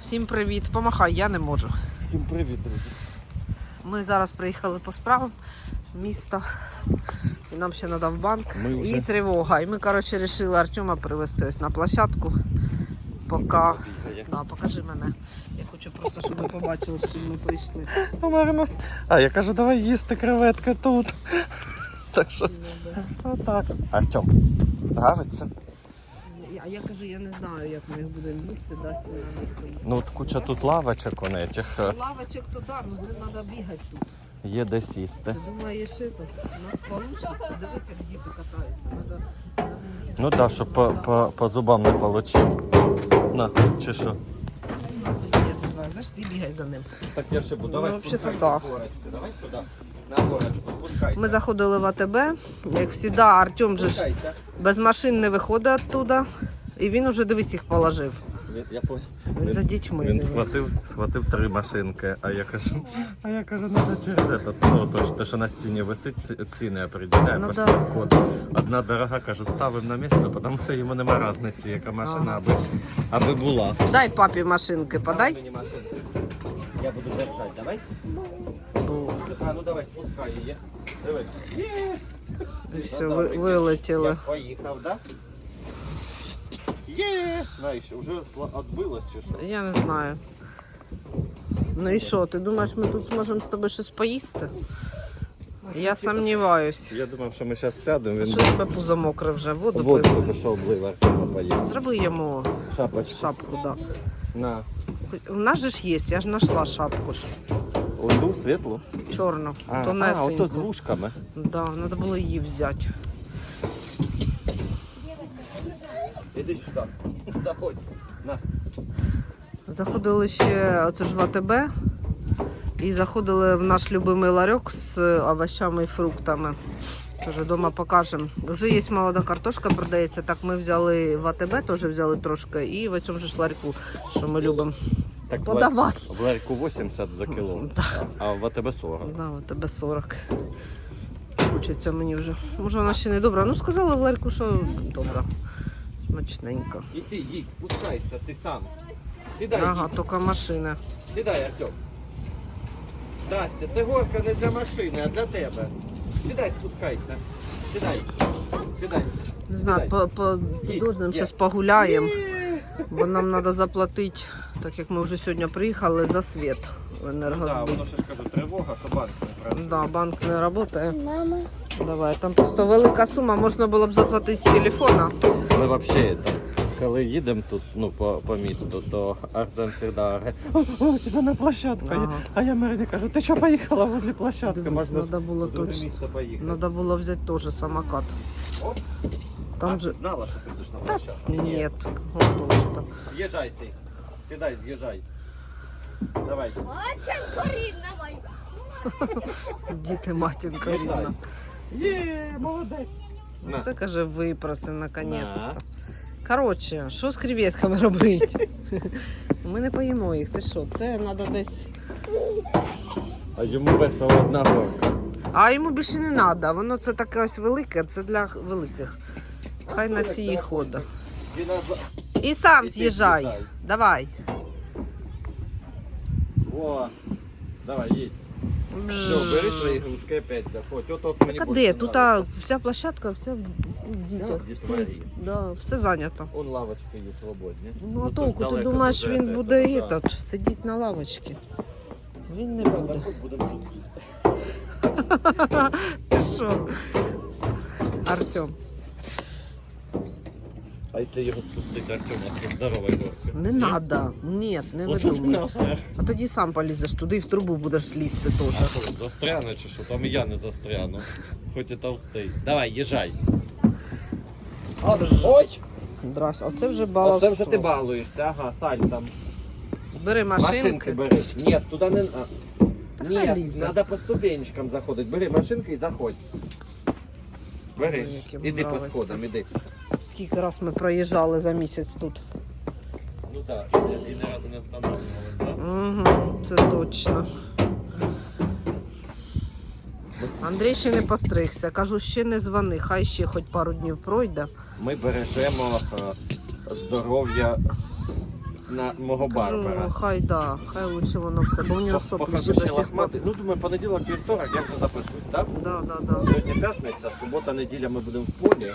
Всім привіт. Помахай, я не можу. Всім привіт, друзі. Ми зараз приїхали по справам в місто. І нам ще надав банк. Ми вже- І тривога. І ми, коротше, вирішили Артема привезти ось на площадку. Поки. Да, покажи мене. Я хочу просто, щоб ви побачили, чим ми прийшли. Марина. А я кажу, давай їсти креветки тут. Так що, отак. Артем, нравиться? А я кажу, я не знаю, як ми їх будемо їсти, дасть їх поїсти. Ну, от куча тут лавочок у этих. е, Лавочок то да, ну з ним треба бігати тут. Є де сісти. Ти думаєш, що у нас вийде? Дивись, як діти катаються. Надо за. Ну так, да, щоб по, по, по зубам не получив. На, чи що? Я не знаю, знаєш, ти бігай за ним. Так я ще буду. Ну, взагалі-то да. Давай сюди. На горочку, спускайся. Ми заходили в АТБ. Як завжди, Артем же ж Спускайся. без машин не виходить оттуда. І він уже дивись їх положив. Він- Я пос- Він за дітьми. Він диви. схватив, схватив три машинки, а я кажу, а я кажу, треба через этот, ну, то, що- те, що на стіні висить, ці- ціни определяє Ну по да. штрих-коду. Одна дорога, кажу, ставимо на місце, тому що йому нема різниці, яка машина, аби, аби була. Дай папі машинки, подай. Мені машинку. Я буду держати, давай. А, ну давай, спускай її. Диви. І все, ви, вилетіли. Я поїхав, да? Є! Знаєш, вже відбилось чи що? Я не знаю. Ну і що, ти думаєш, ми тут зможемо з тобою щось поїсти? Я сумніваюсь. Я думав, що ми зараз сядемо, він Що тебе пузо мокре вже? Воду пив. воду пішов облив, Артема поїв. Зроби йому Шапочку. шапку, да. На. У нас же ж є, я ж знайшла шапку ж. Оду світлу. Чорну, А, а тонесеньку. ото з вушками. Да, треба було її взяти. Іди сюди. Заходь. На. Заходили ще оце ж в АТБ і заходили в наш любимий ларьок з овощами і фруктами. Тож вдома покажемо. Вже є молода картошка, продається. Так ми взяли в АТБ, теж взяли трошки, і в цьому ж ларьку, що ми любимо. Так, Подавай. В ларьку 80 за кіло, Да. а в АТБ 40. Да, в АТБ 40. Хочеться мені вже. Може вона ще не добра. Ну сказали в ларьку, що добра. Смачненько. І ти їдь, спускайся, ти сам. Сідай, Ага, їдь. тільки машина. Сідай, Артем. Настя, це горка не для машини, а для тебе. Сідай, спускайся. Сідай. Сідай. Не знаю, по, по дождям зараз погуляємо, бо нам треба заплатити, так як ми вже сьогодні приїхали, за світ в Ну, да, воно ще ж кажу, тривога, що банк не працює. Да, банк не працює. Давай, там просто велика сума, можна було б заплатити з телефона. Ми взагалі, коли їдемо тут ну, по, по місту, то Артем завжди говорить, о, о, тебе на площадку. Ага. А я Мерлі кажу, ти що поїхала возле площадки? Дивись, Можна треба було точно. поїхати. Треба було взяти теж самокат. О, а, Там ти же... знала, що ти йдеш на площадку? Ні, от теж там. З'їжджай ти. Сідай, з'їжджай. Давай. Очень рідна моя. Діти матінка рідна. Є, молодець. На. Це каже, випроси наконець-то. Коротше, що з креветками робити? Ми не поїмо їх. Ти що? Це треба десь. А йому весело одна горка. А йому більше не треба. Воно це таке ось велике, це для великих. Хай на цій і ходить. І сам з'їжджай. Давай. О, давай, їдь. Все, бери свої ігрушки опять заходь. От, от мені Так а більше де? Тут а, вся площадка, вся в в дітях. Всі, дітворі. да, все зайнято. Он лавочки є свободні. Ну а то ж толку, ти далеко думаєш, дуже він це, буде туди. этот, сидіти на лавочці? Він не буде. Заходь, будемо тут їсти. Ти що? Артем. А якщо його спустити, Артем, у нас є здорова горка. Не треба. Ні, не От видумуй. нафіг. А тоді сам полізеш туди і в трубу будеш лізти А теж. що, застряне чи що? Там і я не застряну. Хоч і товстий. Давай, їжджай. Ой! Здрасте. Оце вже А це вже ти балуєшся, ага, Сань там. Бери Машинки машинки. бери. Ні, туди не. а, Хай Ні, лізе. треба по ступенечкам заходити. Бери машинки і заходь. Бери. Ой, Іди по нравиться. сходам, іди. Скільки раз ми проїжджали за місяць тут. Ну так, і ні разу не встановлювалися, так? Угу, це точно. Андрій ще не постригся. Кажу, ще не дзвони, хай ще хоч пару днів пройде. Ми бережемо е, здоров'я на мого Барбара. Кажу, хай да, хай лучше воно все, бо у нього соплі ще до сих пор. Ну, думаю, понеділок, вівторок, я вже запишусь, так? Да, да, да. Сьогодні п'ятниця, субота, неділя ми будемо в полі,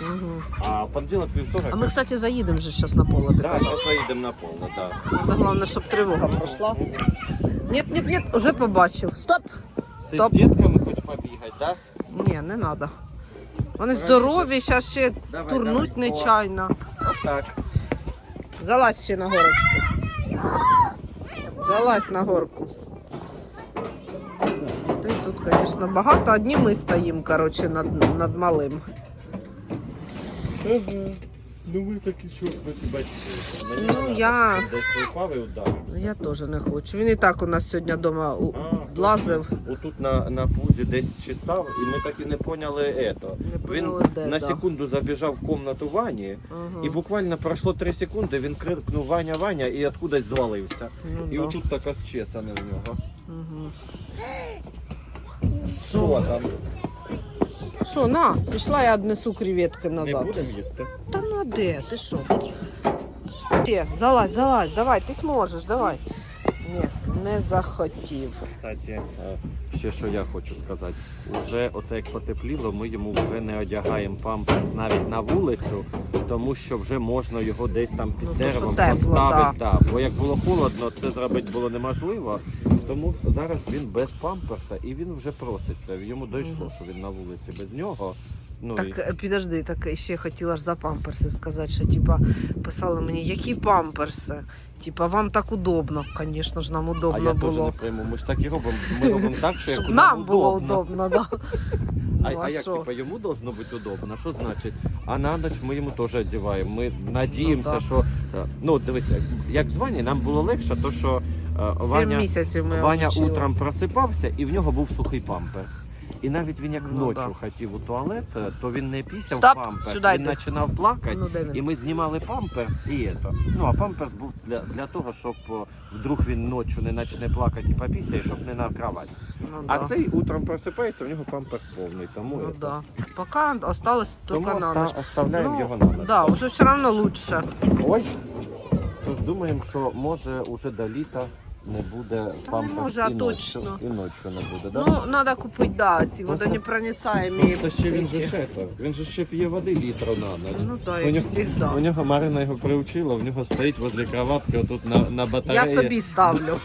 а понеділок, вівторок. А ми, кстати, заїдемо вже зараз на поле. ти Да, казав. зараз заїдемо на повне, так. Головне, щоб тривога пройшла. Ні, ні, ні, вже побачив. Стоп! Ти Стоп. з дітками хочеш побігати, так? Ні, не треба. Вони здорові, зараз ще Давай, турнуть давай. нечайно. Отак. Залазь ще на горочку. Залазь на горку. Ти тут, звісно, багато. Одні ми стоїмо, коротше, над, над малим. Ага. Ну ви такі що ви бачите. Мені Ну, я- Десь випав і ударив. Я теж не хочу. Він і так у нас сьогодні вдома А, лазив. Отут на, на пузі десь чесав, і ми так і не поняли ето. Не Він де, на да. секунду забіжав в комнату Вані, Ага. і буквально пройшло 3 секунди, він крикнув Ваня, Ваня і откудись звалився. Ну, І да. отут така зчесана в нього. Мгм. Що там? Що, на, пішла я однесу креветки Не назад. будемо їсти? Та ну де, ти що? Ти, залазь, залазь, давай, ти зможеш, давай. Не захотів. Кстати, е, ще що я хочу сказати. Уже оце як потепліло, ми йому вже не одягаємо памперс навіть на вулицю, тому що вже можна його десь там під Ну, деревом тепло, поставити. Да. Бо як було холодно, це зробити було неможливо. Тому зараз він без памперса і він вже проситься. Йому дійшло, що він на вулиці без нього. Ну, і... Так, е, підожди, так ще хотіла ж за памперси сказати, що типа писали мені, які памперси. Типа, вам так удобно. Звісно ж, нам А удобно я теж не було. прийму. Ми ж так і робимо. Ми робимо так, що як Щоб нам було удобно. удобно, да. А, Ну, а а як що? типа йому должно бути удобно? Що значить? А на ніч ми йому теж одягаємо. Ми надіємося, Ну, да. що е, ну дивись, як з Вані нам було легше, то що е, Сім Ваня, місяців ми Ваня утром просипався і в нього був сухий памперс. І навіть він як Ну, ночі да. хотів у туалет, е, то він не пісяв Стоп, памперс, сюди він йди. починав плакати. Ну, він? І ми знімали памперс і ето. Ну а памперс був для, для того, щоб вдруг він ночі не почне плакати і попісяє, щоб не на кровать. Ну, А да. цей утром просипається, в нього памперс повний. Тому, Ну да. Пока осталось тому только на ночь. оставляємо Ну, його на ніч. да, уже все равно лучше. Ой. Тож думаємо, що може уже до літа не буде Та не може, а і ночі, точно. і ночі не буде, да? Ну, треба купити, да, ці Просто- водонепроницаємі. Просто ще він же ще, він же ще п'є води літру на ніч. Ну у, як нього, завжди. у нього Марина його приучила, в нього стоїть возле кроватки отут на, на батареї. Я собі ставлю.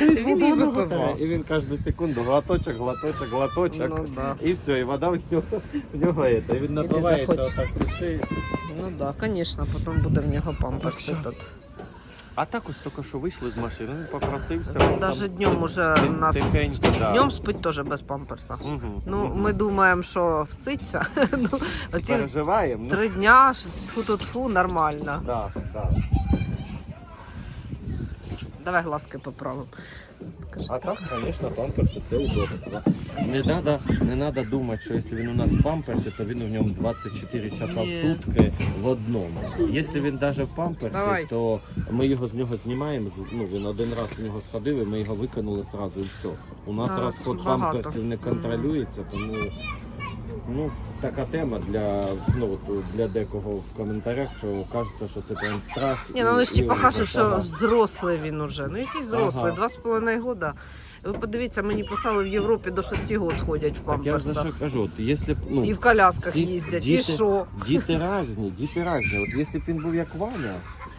Він і випивав. І він кожну секунду глоточок, глоточок, глоточок. Ну да. І все, і вода в нього, в нього это, і він напивається заходь. отак. Ну да, звісно, потім буде в нього памперс этот. А так ось тільки що вийшли з машини, там навіть днем уже у нас тихенько, да. днем спить теж без памперса. Мгм, Ну, мгм. ми думаємо, що вситься. Ну, переживаємо. Ну, три дня, фу-тут-фу, нормально. да, да. Давай глазки поправимо. А так, звісно, памперси це удобство. Не треба не надо думати, що якщо він у нас в памперсі, то він у ньому 24 часа в сутки в одному. Якщо він навіть в памперсі, Вставай. то ми його з нього знімаємо. з- Ну, він один раз в нього сходив, і ми його викинули одразу і все. У нас Зараз розход багато. памперсів не контролюється, тому ну, така тема для, ну, от, для декого в коментарях, що кажеться, що це прям страх. Ні, ну вони ж кажуть, що взрослий він уже. Ну який взрослий? Ага. Два з половиною года. Ви подивіться, мені писали в Європі до 6 років ходять в Так я ж за памперсах. що кажу, от, якщо б, ну, І в колясках ці- їздять. І діти- що? Діти різні, діти різні. От якщо б він був як Ваня,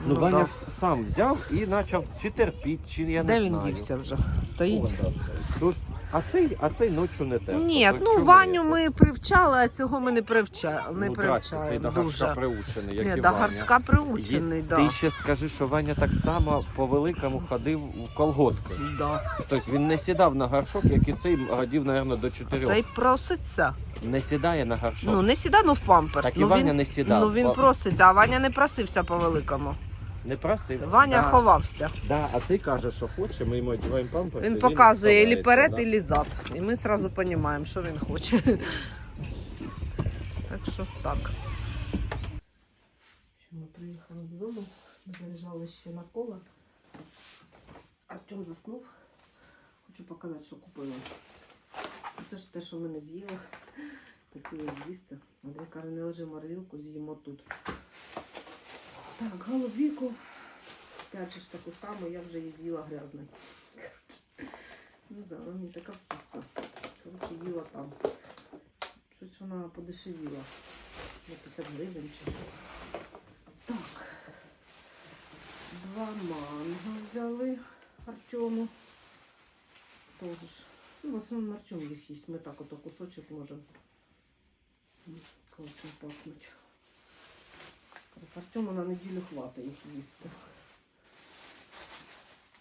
ну, Ну, Ваня да. сам взяв і почав чи терпіть, чи я Де не він знаю. дівся вже? Стоїть? Тож, а цей, а цей ночі не терпить. Ні, От ну чому Ваню я- ми привчали, а цього ми не привчаємо. Не ну, здрасте, цей привчаємо дуже. приучений, як Ні, і Ваня. горшка приучений, Є- да. Ти ще скажи, що Ваня так само по великому ходив в колготки. Да. Тобто він не сідав на горшок, як і цей годів, мабуть, до чотирьох. Цей проситься. Не сідає на горшок. Ну, не сіда, ну в памперс. Так і ну, Ваня він, не сідав. Ну він проситься, а Ваня не просився по великому. Не просив. Ваня Да. ховався. Да, а цей каже, що хоче, ми йому одягаємо памперси. Він показує ілі перед, да. ілі зад. І ми одразу розуміємо, що він хоче. Так що так. Ми приїхали додому, заряджали ще на коло. Артем заснув. Хочу показати, що купила. Це ж те, що ми не з'їли. Хотіли з'їсти. Андрій каже, не лежи морілку, з'їмо тут. Так, же ж таку саму, я вже її з'їла грязною. Не знаю, вона мені така вкусна. Коротше, їла там. Щось вона подешевіла. На 50 гривень чи що. Так. Два манго взяли Артему. Тоже ж. Ну, в основному Артем їх їсть. Ми так ото кусочок можемо. Класно пахнуть. Артему на неділю хватить їх їсти.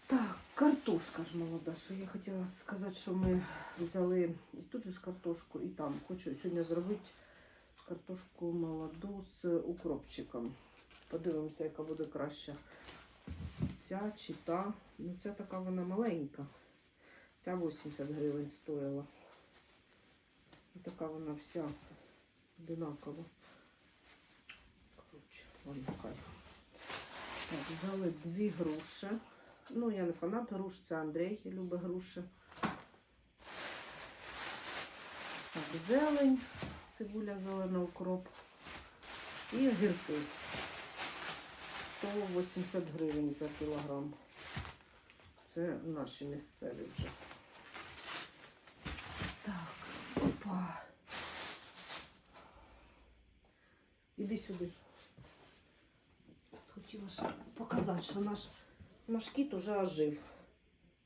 Так, картошка ж молода. Що я хотіла сказати, що ми взяли і тут же ж картошку, і там. Хочу сьогодні зробити картошку молоду з укропчиком. Подивимося, яка буде краща. Ця чи та. Ну, ця така вона маленька. Ця 80 гривень стоїла. І така вона вся одинакова. Так, взяли дві груші. Ну, я не фанат груш, це Андрій любить груші. Так, зелень, цибуля зелена, укроп. І огірки. 180 гривень за кілограм. Це наші місцеві вже. Так, опа. Іди сюди. Хотіла ж показати, що наш, наш кіт уже ожив.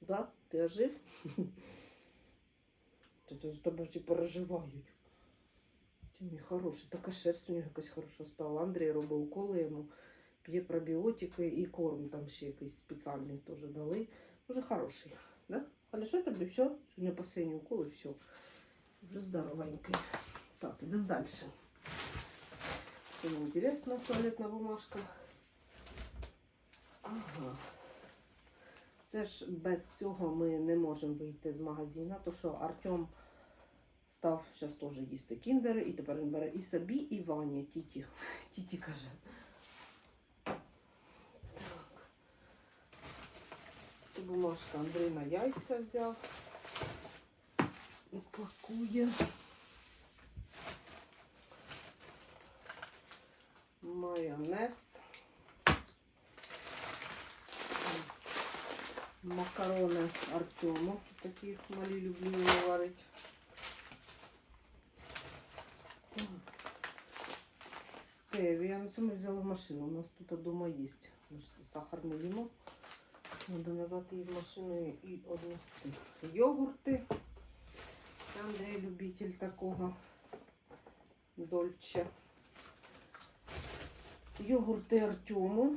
Да? Ти ожив? З тобою ті переживають. Ти мій хороший. Така шерсть у нього якась хороша стала. Андрій робив уколи йому, п'є пробіотики і корм там ще якийсь спеціальний теж дали. Уже хороший. Да? Хорошо тобі все? Сьогодні останній укол і все. Вже здоровенький. Так, ідемо далі. Це не інтересно, туалетна бумажка. Ага. Це ж без цього ми не можемо вийти з магазину, то що Артем став зараз теж їсти кіндери, і тепер він бере і собі, і Ваня, тіті. Тіті каже. Так. Це бумажка Андрій на яйця взяв. І пакує. Майонез. Макарони Артему. Такі малі люблю. Так. Стевія. Ну, це ми взяли в машину. У нас тут. Ми ж сахар не. Треба назад її в машину і однести. Йогурти. Андрій любитель такого дольче. Йогурти Артему.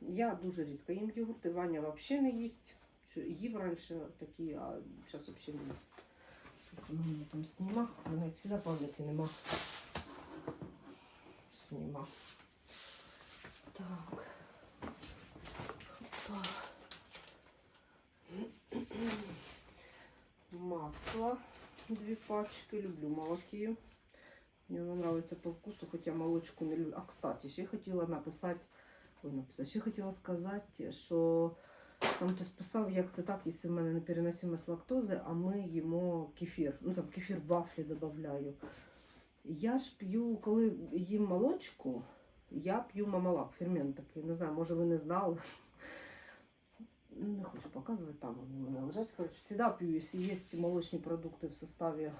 Я дуже рідко їм йогурти. Ваня взагалі не їсть. Їв раніше такі, а зараз взагалі не їсть. Ну, мене там сніма. Мене як завжди пам'яті нема. Сніма. Так. Опа. Масло. Дві пачки. Люблю молоки. Мені воно подобається по вкусу, хоча молочку не люблю. А, кстати, ще хотіла написати, написати, ще хотіла сказати, що там хтось писав, як це так, якщо в мене непереносимость лактози, а ми їмо кефір. Ну там кефір в вафлі додаю. Я ж п'ю, коли їм молочку, я п'ю мамалак, фермент такий. Не знаю, може ви не знали. Не хочу показувати, там вони у мене лежать. Короче, всегда пью, если есть молочные продукты в составе,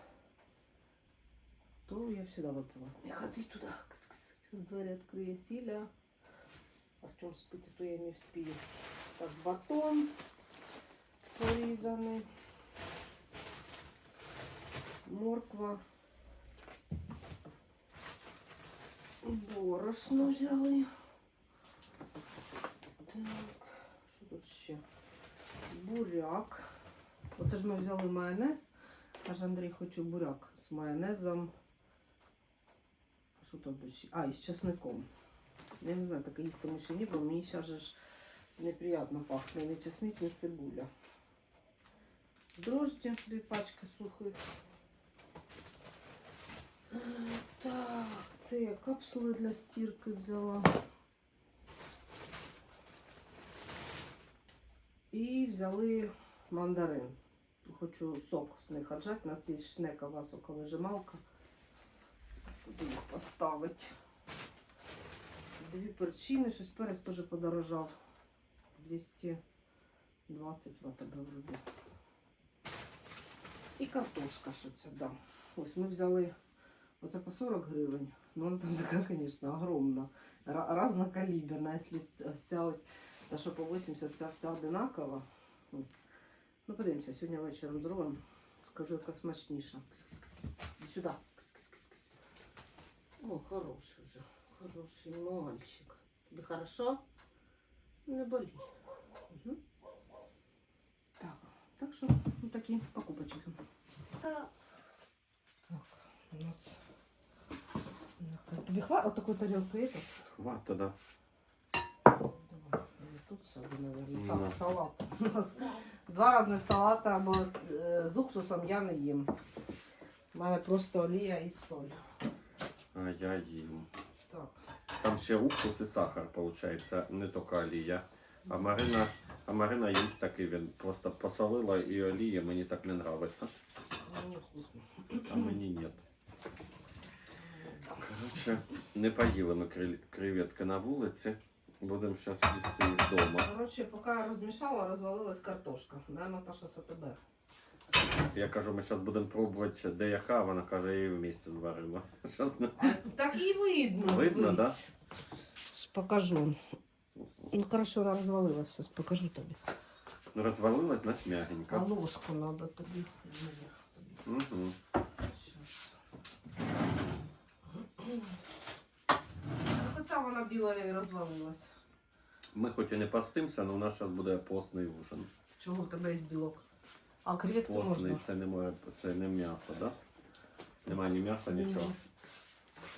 то я всегда выпиваю. Не ходи туда, кс-кс. Сейчас дверь открою Силя. Артем спит, а то я не вспію. Так, батон порізаний. Морква. Борошно взяли. Так, що тут ще? Буряк. Оце ж ми взяли майонез. Каже Андрій, хочу буряк з майонезом. Що тут ще? А, і з чесником. Я не знаю, таке їсти ми ще не було. Мені зараз ж неприємно пахне. Ні чесник, ні цибуля. Дрожджі, дві пачки сухих. Так, це я капсули для стірки взяла. І взяли мандарин. Хочу сок з них отжати. У нас є шнекова соковижималка. Буду їх поставити. Дві перчини, щось перець теж подорожав. 220 в АТБ вроде. І картошка, що це да. Ось ми взяли оце по 40 гривень. Ну вона там така, звісно, огромна. Разнокаліберна. Якщо ось ця ось, та що по 80, ця вся одинакова. Ось. Ну подивимося, сьогодні вечором зробимо. Скажу, яка смачніша. Кс-кс-кс. Сюди. Кс-кс-кс-кс. О, хороший вже. Хороший мальчик. Тобі хорошо? Не болі. Угу. Так, так що, ну такі покупочки. Так, у нас... Тобі хватит такой тарелки этот? Хвата, да. Давай, тут сяду, наверное. Так, салат. У нас два різних салата, або з уксусом я не їм. У мене просто олія і соль. А я їм. Так. Там ще уксус і сахар, виходить, не тільки олія. А Марина, а Марина їсть такий, він просто посолила і олія, мені так не подобається. Мені вкусно. А мені ні. Коротше, не поїли ми креветки на вулиці. Будемо зараз їсти їх вдома. Коротше, поки я розмішала, розвалилась картошка. Наверно, та, що з АТБ. Я кажу, ми зараз будемо пробувати, де яка, вона каже, я її в місті зварила. Щас Так і видно. Видно, да? Покажу. Ну, хорошо, вона розвалилась. Зараз покажу тобі. Розвалилась, значить А м'ягенька. ложку треба тобі. Угу. Хоча вона біла і розвалилась. Ми хоч і не постимося, але у нас зараз буде постний ужин. Чого в тебе є білок? А креветки Постний можна. це не моє, це не м'ясо, да? Немає ні м'яса, нічого.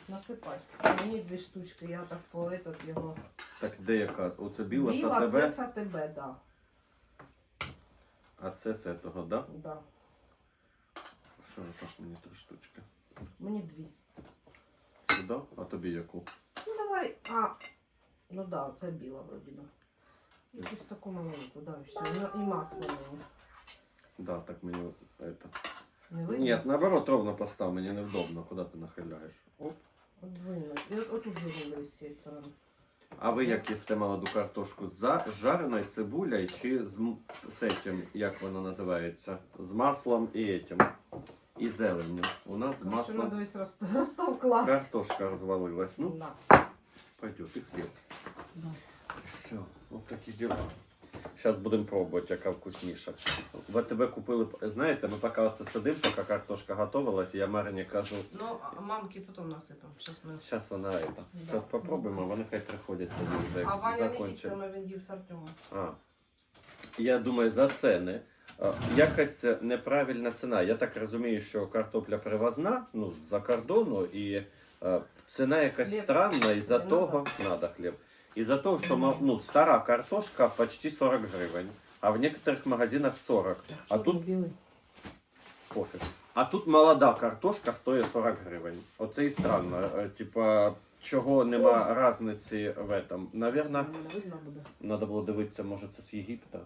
Насипай. Мені дві штучки, я так по этот його. Так де яка? Оце біла, Біла, сатебе, це сатебе, да. а це з того, да? да. Що так мені три штучки? Мені дві. Сюди, а тобі яку? Ну давай. А, ну да, це біла да. Якусь таку маленьку, да, і все. Ну, і масло мені. Да, так мені это. Не видно? Ні, наоборот, ровно постав, мені невдобно, куди ти нахиляєш. Оп. От видно. І от, отут зробили з цієї сторони. А ви як їсте молоду картошку? З за- з жареною цибулею чи з, м- з этим, як воно називається? З маслом і этим. І зеленню. У нас з Що надо маслом весь Ростов, Ростов клас. картошка розвалилась. Ну, Да. пойдет, і хліб. Да. Все, вот такі діла. Зараз будемо пробувати, яка вкусніша. В АТБ купили, знаєте, ми поки це сидимо, поки картошка готувалась, я Марині кажу, Ну, а мамки потім насипемо. Зараз ми... зараз вона это. Да. Зараз попробуємо, вони хай приходять тоді, А Ваня не їстиме, він їв з Артемом. А. Я думаю, за а, Якась неправильна ціна. Я так розумію, що картопля привозна, ну, з-за кордону, і ціна якась Хліб. странна, із-за того, надо хліб. Із-за того, что ну, стара картошка почти 40 гривен, а в некоторых магазинах 40. А тут пофиг. А тут молода картошка стоїть 40 гривень. Оце і странно. Е, Типа, чого нема різниці в этом. Навірно, надо было дивиться, треба було дивитися, може це з Єгипта.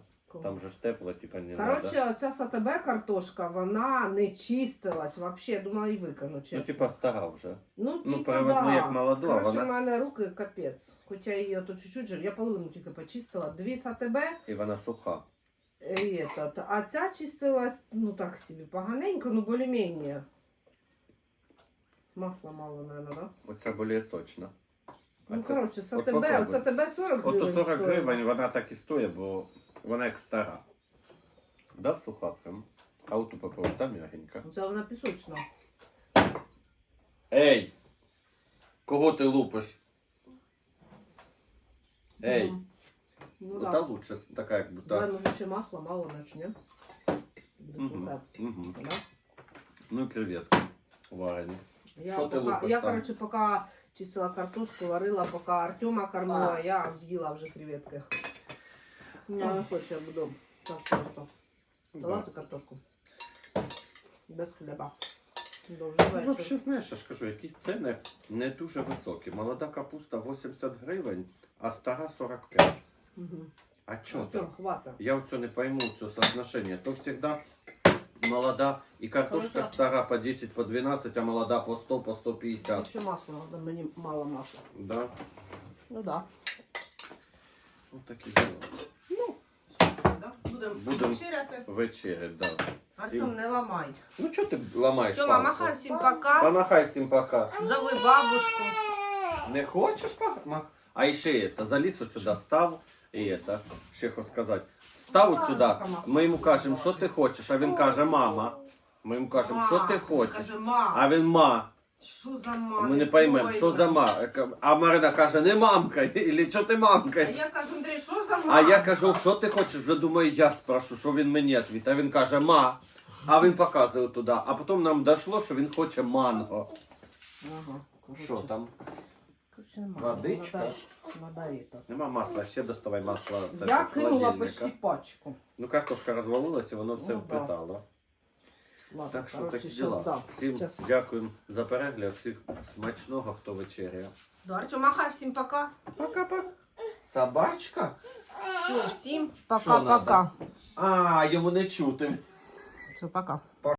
Там же ж тепло, типа не надо. Коротше, оця САТБ картошка, вона не чистилась вообще, я думала її викину, чесно. Ну, типа стара вже. Ну, ну, типа, перевезли да. як молоду, а Коротше, вона- в мене руки капець. Хоча її ото чуть-чуть, же- я половину тільки почистила. Дві САТБ, І вона суха. і этот. а ця чистилась, ну так собі, поганенько, ну більш-менш. Масла мало, наверное, да? Оця більш сочна. А Ну, це- коротше, от САТБ, попробуй. САТБ 40 Ото гривень 40 стоїть. гривень вона так і стоїть, бо вона як стара. Да, суха прям. А там м'ягенька. Це вона пісочна. Ей! Кого ти лупиш? Ей! Ну, Ота да. лучше, така як Давай, будто. може, ще масла мало. Буде Угу. сухе. Угу. Да? Ну і креветки варені. Я, Що ти пока, лупиш я там? короче, поки чистила картошку, варила, поки Артема кормила, я з'їла вже креветки. Я не хочу, я буду так просто. Салат і картошку. Без хліба. Ну. Взагалі, знаєш, я ж кажу, якісь ціни не дуже високі. Молода капуста 80 гривень, а стара 45. Угу. А чого так? Я оце не пойму, це соотношение. То завжди молода і картошка Хорошо. стара по 10, по 12, а молода по 100, по 150. Ще масло мені мало масла. Да? Ну да. Ось такі діла. Да? Будемо Будем. вечеряти. Вечеря, да. Артем, не ламай. Ну чого ти ламаєш? Тьома, палку? махай всім пока. Помахай всім пока. Зови бабушку. Не хочеш мах? А ще это, заліз ось сюди, став і это, ще хочу сказати. Став от сюди, ми йому кажемо, що ти хочеш, а він каже, мама. Ми йому кажемо, що ти хочеш. Каже, ма. А він ма. Що за ма? Ми не поймемо, що за ма. А Марина каже, не мамка, і що ти А я кажу, Андрій, що за ма? А я кажу, що ти хочеш? Вже думаю, я спрошу, що він мені відповідає. А він каже, ма. А він показує туди. А потім нам дійшло, що він хоче манго. Ага, коротше. Що там? Коротше, нема. Водичка? Нема масла, ще доставай масло з Я з кинула холодильника. почти пачку. Ну, картошка розвалилася, воно все Ну, да. впитало. Ладно, Так що коротше, такі щас діла. дам. Всім Щас. дякуємо за перегляд, всіх смачного, хто вечеряє. Да, Артем, махай всім пока. Пока-пока. Собачка? Все, всім Що пока-пока. А, йому не чути. Все, пока.